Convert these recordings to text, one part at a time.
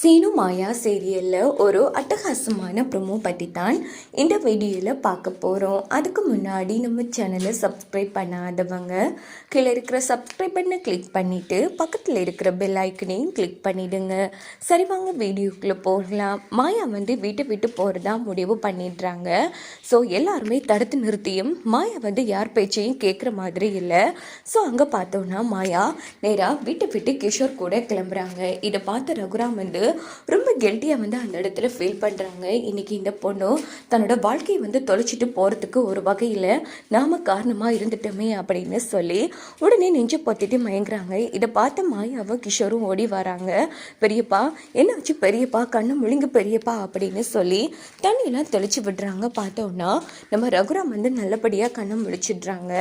சீனு மாயா சீரியலில் ஒரு அட்டகாசமான ப்ரொமோ பற்றி தான் இந்த வீடியோவில் பார்க்க போகிறோம் அதுக்கு முன்னாடி நம்ம சேனலை சப்ஸ்கிரைப் பண்ணாதவங்க கீழே இருக்கிற சப்ஸ்கிரைப் பண்ணை கிளிக் பண்ணிவிட்டு பக்கத்தில் இருக்கிற பெல் ஐக்கனையும் கிளிக் பண்ணிவிடுங்க சரி வாங்க வீடியோக்குள்ளே போகலாம். மாயா வந்து வீட்டை விட்டு போகிறதா முடிவு பண்ணிடுறாங்க. ஸோ எல்லாருமே தடுத்து நிறுத்தியும் மாயா வந்து யார் பேச்சையும் கேட்குற மாதிரி இல்லை. ஸோ அங்கே பார்த்தோன்னா மாயா நேராக வீட்டை விட்டு கிஷோர் கூட கிளம்புறாங்க. இதை பார்த்த ரகுராம் வந்து ரொம்ப கெல்ட்டியாக வந்து அந்த இடத்துல ஃபீல் பண்ணுறாங்க இன்னைக்கு இந்த பொண்ணு தன்னோட வாழ்க்கையை வந்து தொலைச்சிட்டு போகிறதுக்கு ஒரு வகையில் நாம காரணமாக இருந்துட்டோமே அப்படின்னு சொல்லி உடனே நெஞ்சு பொத்திட்டு மயங்குறாங்க. இதை பார்த்த மாயாவும் கிஷோரும் ஓடி வராங்க. பெரியப்பா என்ன வச்சு பெரியப்பா? கண்ணு முழுங்கு பெரியப்பா அப்படின்னு சொல்லி தண்ணியெல்லாம் தெளிச்சு விடுறாங்க. பார்த்தோன்னா நம்ம ரகுராம் வந்து நல்லபடியாக கண்ணை முழிச்சிடுறாங்க.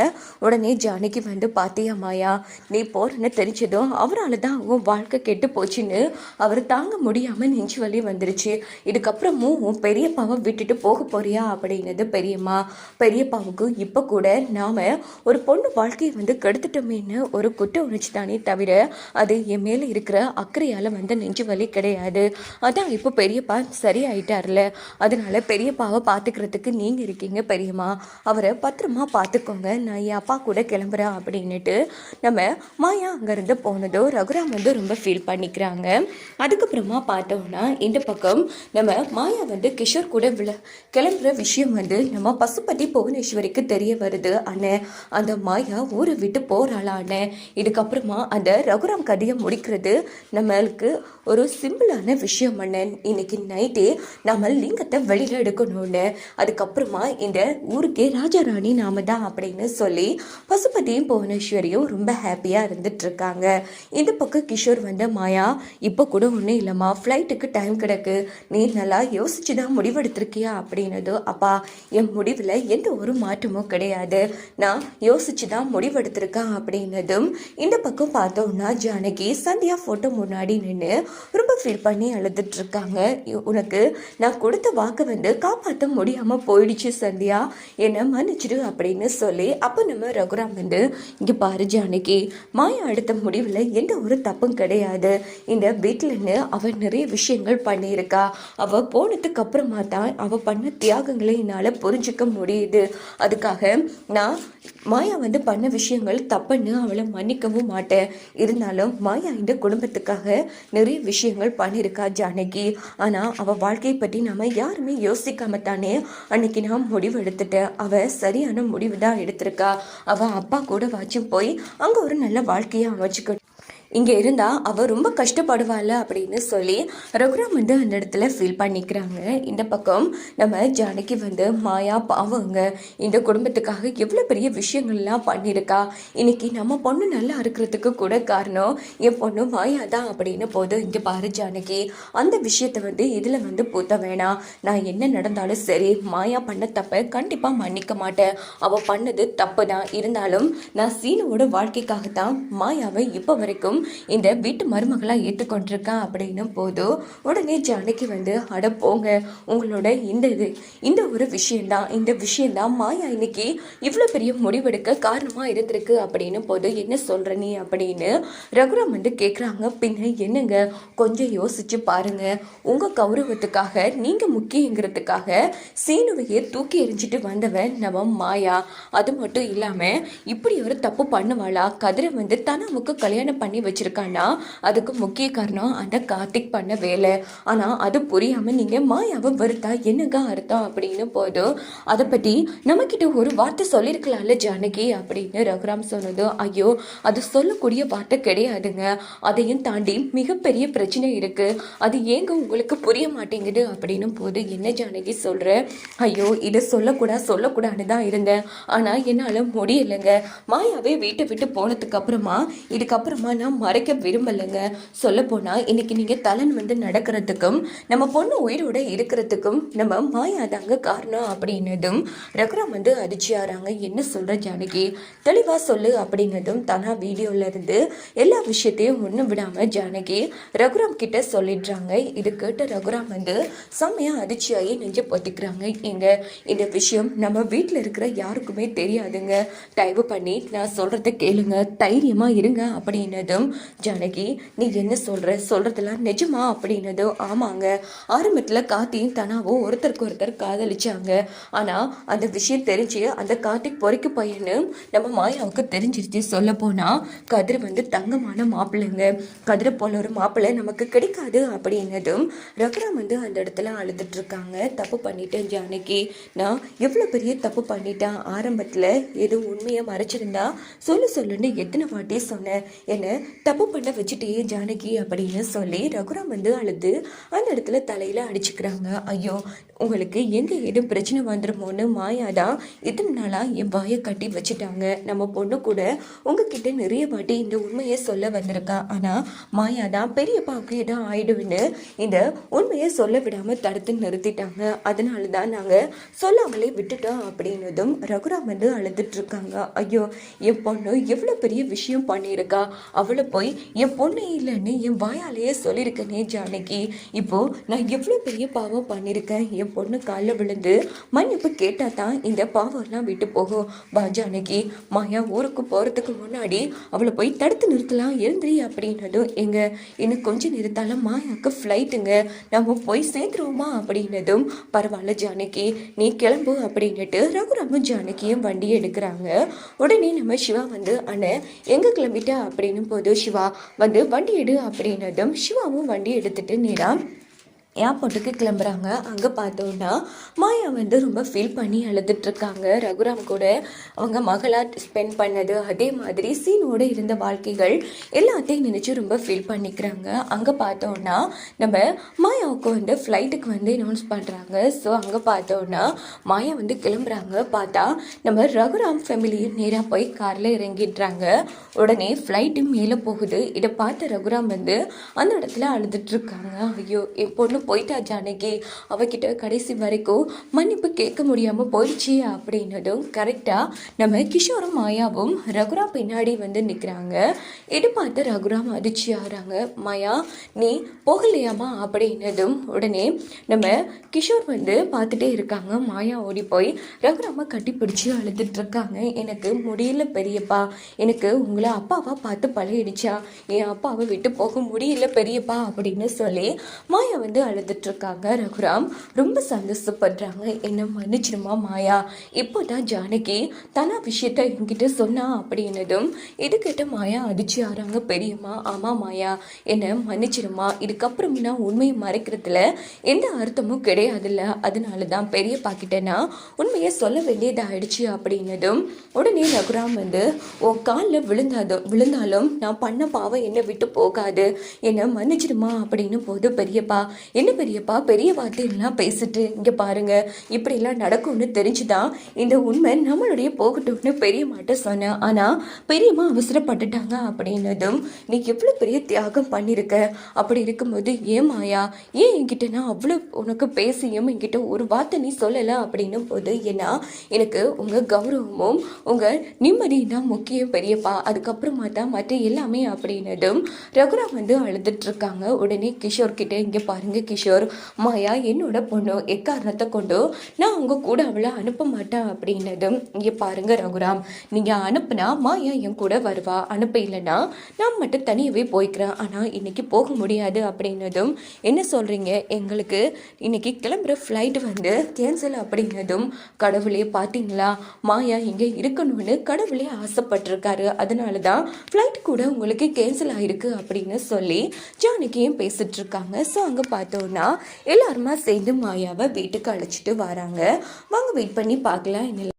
உடனே ஜானகி வந்து பாத்தியா மாயா நீ போறன்னு தெரிஞ்சதும் அவரால் தான் உன் வாழ்க்கை கெட்டு போச்சுன்னு அவர் தாங்க முடியாமல் நெஞ்சு வலி வந்துருச்சு. இதுக்கப்புறமும் உன் பெரியப்பாவை விட்டுட்டு போக போறியா அப்படின்னது பெரியம்மா. பெரியப்பாவுக்கு இப்போ கூட நாம் ஒரு பொண்ணு வாழ்க்கையை வந்து கெடுத்துட்டோமேன்னு ஒரு குற்ற உணர்ச்சி தானே தவிர அது என் மேலே இருக்கிற அக்கறையால் வந்து நெஞ்சு வலி கிடையாது. அதான் இப்போ பெரியப்பா சரியாயிட்டார்ல. அதனால பெரியப்பாவை பார்த்துக்கிறதுக்கு நீங்கள் இருக்கீங்க பெரியம்மா. அவரை பத்திரமா பார்த்துக்கோங்க நான் என் அப்பா கூட கிளம்புறேன் அப்படின்னுட்டு நம்ம மாயா அங்கேருந்து போனதோ ரகுராம் வந்து ரொம்ப ஃபீல் பண்ணிக்கிறாங்க. அதுக்கப்புறம் பார்த்தோம்னா இந்த பக்கம் நம்ம மாயா வந்து கிஷோர் கூட விழ கிளம்புற விஷயம் வந்து நம்ம பசுபதி புவனேஸ்வரிக்கு தெரிய வருது. அண்ணே அந்த மாயா ஊரை விட்டு போகிறாளா அண்ணே இதுக்கப்புறமா அந்த ரகுராம் கதையை முடிக்கிறது நம்மளுக்கு ஒரு சிம்பிளான விஷயம் அண்ணன் இன்னைக்கு நைட்டே நம்ம லிங்கத்தை வெளியில் எடுக்கணும்னு. அதுக்கப்புறமா இந்த ஊருக்கே ராஜாராணி நாம தான் அப்படின்னு சொல்லி பசுபதியும் புவனேஸ்வரியும் ரொம்ப ஹாப்பியாக இருந்துட்டு இருக்காங்க. இந்த பக்கம் கிஷோர் வந்து மாயா இப்போ கூட ஒன்றும் இல்லை இல்லைம்மா ஃப்ளைட்டுக்கு டைம் கிடக்கு. நீ நல்லா யோசிச்சு தான் முடிவெடுத்திருக்கியா அப்படின்னது அப்பா என் முடிவில் எந்த ஒரு மாற்றமும் கிடையாது. நான் யோசிச்சு தான் முடிவெடுத்திருக்கேன் அப்படின்னதும் இந்த பக்கம் பார்த்தோம்னா ஜானகி சந்தியா ஃபோட்டோ முன்னாடி நின்று ரொம்ப ஃபீல் பண்ணி அழுதுட்ருக்காங்க. உனக்கு நான் கொடுத்த வாக்கை வந்து காப்பாற்ற முடியாமல் போயிடுச்சு சந்தியா. என்னை மன்னிச்சிடு அப்படின்னு சொல்லி அப்போ நம்ம ரகுராம் வந்து இங்கே பாரு ஜானகி மாயா எடுத்த முடிவில் எந்த ஒரு தப்பும் கிடையாது. இந்த வீட்டில்னு அவ நிறைய விஷயங்கள் பண்ணியிருக்கா. அவள் போனதுக்கு அப்புறமா தான் அவள் பண்ண தியாகங்களை என்னால் புரிஞ்சுக்க முடியுது. அதுக்காக நான் மாயா வந்து பண்ண விஷயங்கள் தப்புன்னு அவளை மன்னிக்கவும் மாட்டேன். இருந்தாலும் மாயா இந்த குடும்பத்துக்காக நிறைய விஷயங்கள் பண்ணியிருக்கா ஜானகி. ஆனால் அவள் வாழ்க்கையை பற்றி நம்ம யாருமே யோசிக்காம தானே அன்னைக்கு நான் முடிவு எடுத்துட்டேன். அவள் சரியான முடிவு தான் எடுத்திருக்கா. அவள் அப்பா கூட வாச்சும் போய் அங்கே ஒரு நல்ல வாழ்க்கையை அமைச்சுக்கணும். இங்கே இருந்தால் அவள் ரொம்ப கஷ்டப்படுவாள் அப்படின்னு சொல்லி ரகுராம் வந்து அந்த இடத்துல ஃபீல் பண்ணிக்கிறாங்க. இந்த பக்கம் நம்ம ஜானகி வந்து மாயா பாவங்க இந்த குடும்பத்துக்காக எவ்வளோ பெரிய விஷயங்கள்லாம் பண்ணியிருக்கா. இன்னைக்கு நம்ம பொண்ணு நல்லா இருக்கிறதுக்கு கூட காரணம் என் பொண்ணு மாயா தான் அப்படின்னு போது இங்கே பாரு ஜானகி அந்த விஷயத்தை வந்து இதில் வந்து பூத்த வேணாம். நான் என்ன நடந்தாலும் சரி மாயா பண்ண தப்பை கண்டிப்பாக மன்னிக்க மாட்டேன். அவள் பண்ணது தப்பு தான். இருந்தாலும் நான் சீனுவோட வாழ்க்கைக்காக தான் மாயாவை இப்போ வரைக்கும் இந்த வீட்டு மருமகளாக ஏற்றுக்கொண்டிருக்கேன் அப்படின்னு போதும் உடனே ஜானகி வந்து அட போங்க உங்களோட இந்த இது இந்த ஒரு விஷயந்தான் இந்த விஷயந்தான் மாயா இன்னைக்கு இவ்வளோ பெரிய முடிவெடுக்க காரணமாக இருந்திருக்கு. அப்படின்னு போது என்ன சொல்ற நீ? அப்படின்னு ரகுராம் வந்து கேட்குறாங்க பின்ன என்னங்க? கொஞ்சம் யோசிச்சு பாருங்க. உங்கள் கௌரவத்துக்காக நீங்கள் முக்கியங்கிறதுக்காக சீனுவையே தூக்கி எறிஞ்சிட்டு வந்தவன் நம்ம மாயா. அது மட்டும் இல்லாமல் இப்படி ஒரு தப்பு பண்ணுவாளா? கதிரை வந்து தனமுக்கு கல்யாணம் பண்ணி வச்சுருக்கான்னா அதுக்கு முக்கிய காரணம் அந்த கார்த்திக் பண்ண வேலை. ஆனால் அது புரியாமல் நீங்கள் மாயாவை வருத்தா? என்னங்க அர்த்தம் அப்படின்னு போதும். அதை பற்றி நம்மக்கிட்ட ஒரு வார்த்தை சொல்லியிருக்கலாம்ல ஜானகி அப்படின்னு ரகுராம் சொன்னது ஐயோ அது சொல்லக்கூடிய வார்த்தை கிடையாதுங்க. அதையும் தாண்டி மிகப்பெரிய பிரச்சனை இருக்குது அது ஏங்க உங்களுக்கு புரிய மாட்டேங்குது அப்படின்னு போது என்ன ஜானகி சொல்கிற ஐயோ இதை சொல்லக்கூடாது சொல்லக்கூடாதுன்னு தான் இருந்தேன். ஆனால் என்னால் முடியலைங்க. மாயாவே வீட்டை விட்டு போனதுக்கு அப்புறமா இதுக்கப்புறமா நான் மறைக்க விரும்பலைங்க. சொல்லப்போனால் இன்னைக்கு நீங்கள் தலன் வந்து நடக்கிறதுக்கும் நம்ம பொண்ணு உயிரோட இருக்கிறதுக்கும் நம்ம மாயா தாங்க காரணம் அப்படின்னதும் ரகுராம் வந்து அதிர்ச்சியாகிறாங்க என்ன சொல்கிற ஜானகி? தெளிவாக சொல்லு அப்படின்னதும் தனா வீடியோல எல்லா விஷயத்தையும் ஒன்றும் விடாமல் ஜானகி ரகுராம் கிட்ட சொல்லிடுறாங்க. இது கேட்ட ரகுராம் வந்து செம்மையாக அதிர்ச்சியாகி நெஞ்சு பொத்திக்கிறாங்க. எங்க இந்த விஷயம் நம்ம வீட்டில் இருக்கிற யாருக்குமே தெரியாதுங்க. தயவு பண்ணி நான் சொல்கிறத கேளுங்க. தைரியமாக இருங்க அப்படின்னதும் ஜானகி நீ என்ன சொல்ற? சொல்றதெல்லாம் நிஜமா? அப்படின்னதும் ஆமாங்க. ஆரம்பத்தில் கார்த்தியும் தனாவும் ஒருத்தருக்கு ஒருத்தர் காதலிச்சாங்க. ஆனா அந்த விஷயம் தெரிஞ்சு அந்த கார்த்திக் பொறிக்கு பையனு நம்ம மாயாவுக்கு தெரிஞ்சிருச்சு சொல்ல போனா கதிர் வந்து தங்கமான மாப்பிள்ளைங்க. கதிரை போல ஒரு மாப்பிள்ளை நமக்கு கிடைக்காது. அப்படின்னதும் ரகுராம் வந்து அந்த இடத்துல அழுதுட்டு இருக்காங்க தப்பு பண்ணிட்டேன் ஜானகி. நான் எவ்வளோ பெரிய தப்பு பண்ணிட்டேன்? ஆரம்பத்தில் எதுவும் உண்மையை மறைச்சிருந்தா? சொல்லு சொல்லுன்னு எத்தனை வாட்டி சொன்னேன். என்ன தப்பு பண்ண வச்சுட்டே ஜானகி அப்படின்னு சொல்லி ரகுராம் வந்து அழுது அந்த இடத்துல தலையில் அடிச்சுக்கிறாங்க. ஐயோ உங்களுக்கு எங்கே ஏதும் பிரச்சனை வந்துடுமோன்னு மாயா தான் இத்தனை நாளாக என் வாயை கட்டி வச்சுட்டாங்க. நம்ம பொண்ணு கூட உங்ககிட்ட நிறைய வாட்டி இந்த உண்மையை சொல்ல வந்திருக்கா. ஆனால் மாயா தான் பெரியப்பாவுக்கு ஏதோ ஆயிடுன்னு இந்த உண்மையை சொல்ல விடாமல் தடுத்து நிறுத்திட்டாங்க. அதனால தான் நாங்கள் சொல்லாமலே விட்டுட்டோம் அப்படின்னதும் ரகுராம் வந்து அழுதுட்டு ஐயோ என் பொண்ணு எவ்வளோ பெரிய விஷயம் பண்ணியிருக்கா. அவளை போய் என் பொண்ணு இல்லைன்னு என் வாயாலேயே சொல்லியிருக்கேனே ஜானகி. இப்போது நான் எவ்வளோ பெரிய பாவம் பண்ணியிருக்கேன். என் பொண்ணு காலில் விழுந்து மன்னிப்பு கேட்டால் தான் இந்த பாவம்லாம் விட்டு போகும். வா ஜானகி. மாயா ஊருக்கு போகிறதுக்கு முன்னாடி அவளை போய் தடுத்து நிறுத்தலாம் எழுந்திரி அப்படின்னதும் எங்க இன்னும் கொஞ்சம் நிறுத்தாலும் மாயாவுக்கு ஃப்ளைட்டுங்க நம்ம போய் சேர்ந்துருவோமா? அப்படின்னதும் பரவாயில்ல ஜானகி. நீ கிளம்பு அப்படின்னுட்டு ரகுராமும் ஜானகியும் வண்டி எடுக்கிறாங்க. உடனே நம்ம சிவா வந்து அண்ணன் எங்கே கிளம்பிட்ட? அப்படின்னும் போது சிவா வந்து வண்டி எடு அப்படின்னதும் சிவாவும் வண்டி எடுத்துட்டு நேரா ஏர்போர்ட்டுக்கு கிளம்புறாங்க. அங்கே பார்த்தோன்னா மாயா வந்து ரொம்ப ஃபீல் பண்ணி அழுதுட்ருக்காங்க ரகுராம் கூட அவங்க மகளாக ஸ்பெண்ட் பண்ணது அதே மாதிரி சீனோடு இருந்த வாழ்க்கைகள் எல்லாத்தையும் நினச்சி ரொம்ப ஃபீல் பண்ணிக்கிறாங்க. அங்கே பார்த்தோன்னா நம்ம மாயாவுக்கு வந்து ஃப்ளைட்டுக்கு வந்து அனௌன்ஸ் பண்ணுறாங்க ஸோ அங்கே பார்த்தோன்னா மாயா வந்து கிளம்புறாங்க. பார்த்தா நம்ம ரகுராம் ஃபேமிலியும் நேராக போய் காரில் இறங்கிடுறாங்க. உடனே ஃப்ளைட்டு மேலே போகுது. இதை பார்த்த ரகுராம் வந்து அந்த இடத்துல அழுதுட்ருக்காங்க ஐயோ என் பொண்ணு போயிட்டா ஜானகி அவகிட்ட கடைசி வரைக்கும் மன்னிப்பு கேட்க முடியாமல் போயிடுச்சு அப்படின்னதும் கரெக்டாக நம்ம கிஷோரும் மாயாவும் ரகுராம் பின்னாடி வந்து நிற்கிறாங்க இது பார்த்து ரகுராம் அதிர்ச்சி ஆகிறாங்க மாயா நீ போகலையாமா? அப்படின்னதும் உடனே நம்ம கிஷோர் வந்து பார்த்துட்டே இருக்காங்க. மாயா ஓடி போய் ரகுராம கட்டி பிடிச்சி அழுதுட்டு இருக்காங்க. எனக்கு முடியல பெரியப்பா. எனக்கு உங்களை அப்பாவாக பார்த்து பழகிடுச்சா. என் அப்பாவை விட்டு போக முடியல பெரியப்பா. அப்படின்னு சொல்லி மாயா வந்து அழு இருக்காங்க ரகுராம். ரொம்ப சந்தோஷப்படுறாங்க. என்ன மன்னிச்சிடுமா மாயா. இப்போதான் ஜானகி தனா விஷயத்த என்கிட்ட சொன்னா அப்படின்னதும் இதுக்கிட்ட மாயா அடிச்சு ஆறாங்க பெரியம்மா? ஆமா மாயா. என்ன மன்னிச்சிடுமா? இதுக்கப்புறம் நான் உண்மையை மறைக்கிறதுல எந்த அர்த்தமும் கிடையாதுல்ல. அதனால தான் பெரியப்பா கிட்ட நான் உண்மையை சொல்ல வேண்டியதாயிடுச்சு அப்படின்னதும் உடனே ரகுராம் வந்து உன் காலில் விழுந்தாதும் விழுந்தாலும் நான் பண்ண பாவம் என்னை விட்டு போகாது. என்னை மன்னிச்சிடுமா? அப்படின்னு போது பெரியப்பா என்ன பெரியப்பா பெரிய வார்த்தையெல்லாம் பேசிட்டு இங்கே பாருங்க இப்படிலாம் நடக்கும்னு தெரிஞ்சுதான் இந்த உண்மை நம்மளுடைய போகட்டும்னு பெரியம்மாட்ட சொன்னேன் ஆனால் பெரியம்மா அவசரப்பட்டுட்டாங்க அப்படின்னதும் நீ எவ்வளோ பெரிய தியாகம் பண்ணியிருக்க அப்படி இருக்கும்போது ஏன் மாயா ஏன் என்கிட்ட நான் அவ்வளோ உனக்கு பேசியும் என்கிட்ட ஒரு வார்த்தை நீ சொல்லலை? அப்படின்னும் போது ஏன்னா எனக்கு உங்கள் கௌரவமும் உங்கள் நிம்மதியும் தான் முக்கியம் பெரியப்பா. அதுக்கப்புறமா தான் மற்ற எல்லாமே அப்படின்னதும் ரகுராம் வந்து அழுதுட்டு இருக்காங்க. உடனே கிஷோர் கிட்ட இங்கே பாருங்க கிஷோர் மாயா என்னோட பொண்ணு எக்காரணத்தை கொண்டு நான் உங்க கூட அவளை அனுப்ப மாட்டேன் அப்படின்னதும் இங்கே பாருங்க ரகுராம் நீங்கள் அனுப்புனா மாயா என் கூட வருவா அனுப்ப இல்லைன்னா நான் மட்டும் தனியாகவே போய்க்கிறேன். ஆனால் இன்னைக்கு போக முடியாது அப்படின்னதும் என்ன சொல்கிறீங்க எங்களுக்கு இன்னைக்கு கிளம்புற ஃப்ளைட் வந்து கேன்சல் அப்படின்னதும் கடவுளே பார்த்தீங்களா மாயா இங்கே இருக்கணும்னு கடவுளே ஆசைப்பட்டிருக்காரு. அதனால தான் ஃப்ளைட் கூட உங்களுக்கு கேன்சல் ஆயிருக்கு அப்படின்னு சொல்லி ஜானகியும் பேசிட்டு இருக்காங்க. ஸோ அங்கே பார்த்தோன்னா எல்லாருமா சேர்ந்து மாயாவை வீட்டுக்கு அழைச்சிட்டு வராங்க. வாங்க வெயிட் பண்ணி பார்க்கலாம் என்ன